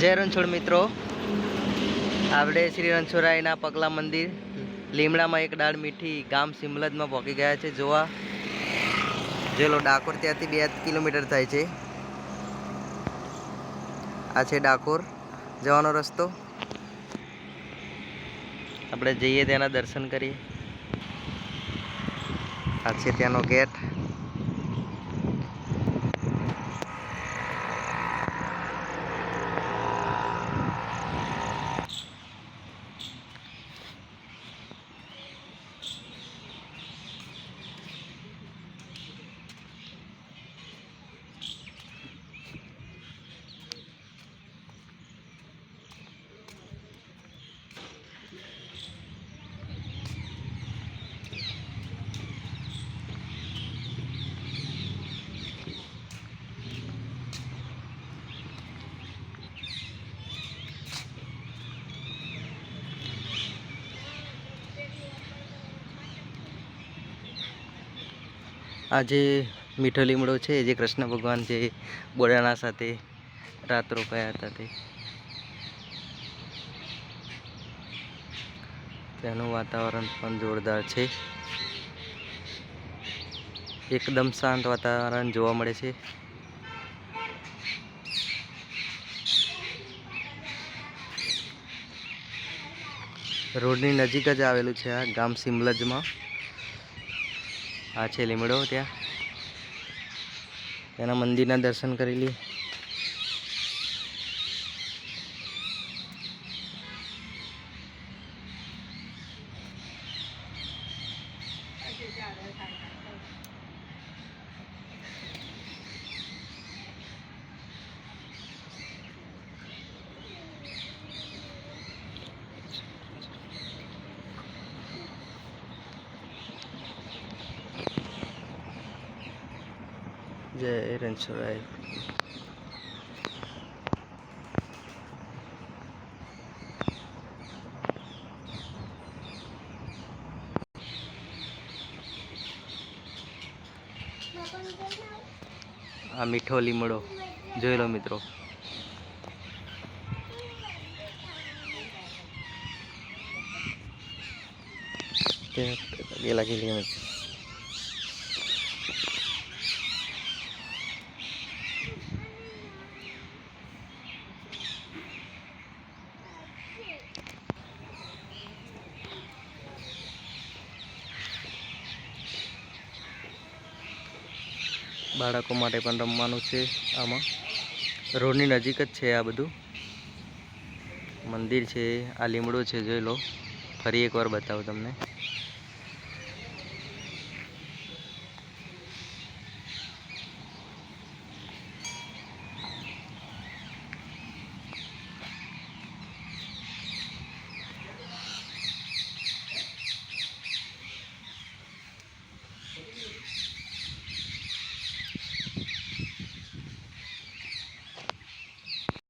જય રણછોડ મિત્રો. આપણે શ્રી રણછોડરાયના પગલા મંદિર. લીમડામાં એક દાળ મીઠી ગામ સિમલદમાં પહોંચી ગયા છે. જોવા. જેલો ડાકોર ત્યાંથી બે કિલોમીટર થાય છે. આ છે ડાકોર. જવાનો રસ્તો. આપણે જઈએ ત્યાંના દર્શન કરીએ. આ છે ત્યાંનો ગેટ. આ જે મીઠો લીમડો છે. જે કૃષ્ણ ભગવાન જે બોડાના સાથે રાત રોકાયા હતા તે. ત્યાંનું વાતાવરણ પણ જોરદાર છે. એકદમ શાંત વાતાવરણ જોવા મળે છે. રોડની નજીક જ આવેલું છે આ ગામ સિમલજમાં. આ છે લીમડો ત્યાં. તેના મંદિરના દર્શન કરી લઈએ. જય રણછોડરાય આ મીઠો લીમડો જોઈ લો મિત્રો પેલા કિલોમીટર બાળકો માટે પણ રમવાનું છે આમાં. રોડની નજીક જ છે આ બધું. મંદિર છે, આ લીમડો છે, જોઈ લો. ફરી એકવાર બતાવું તમને.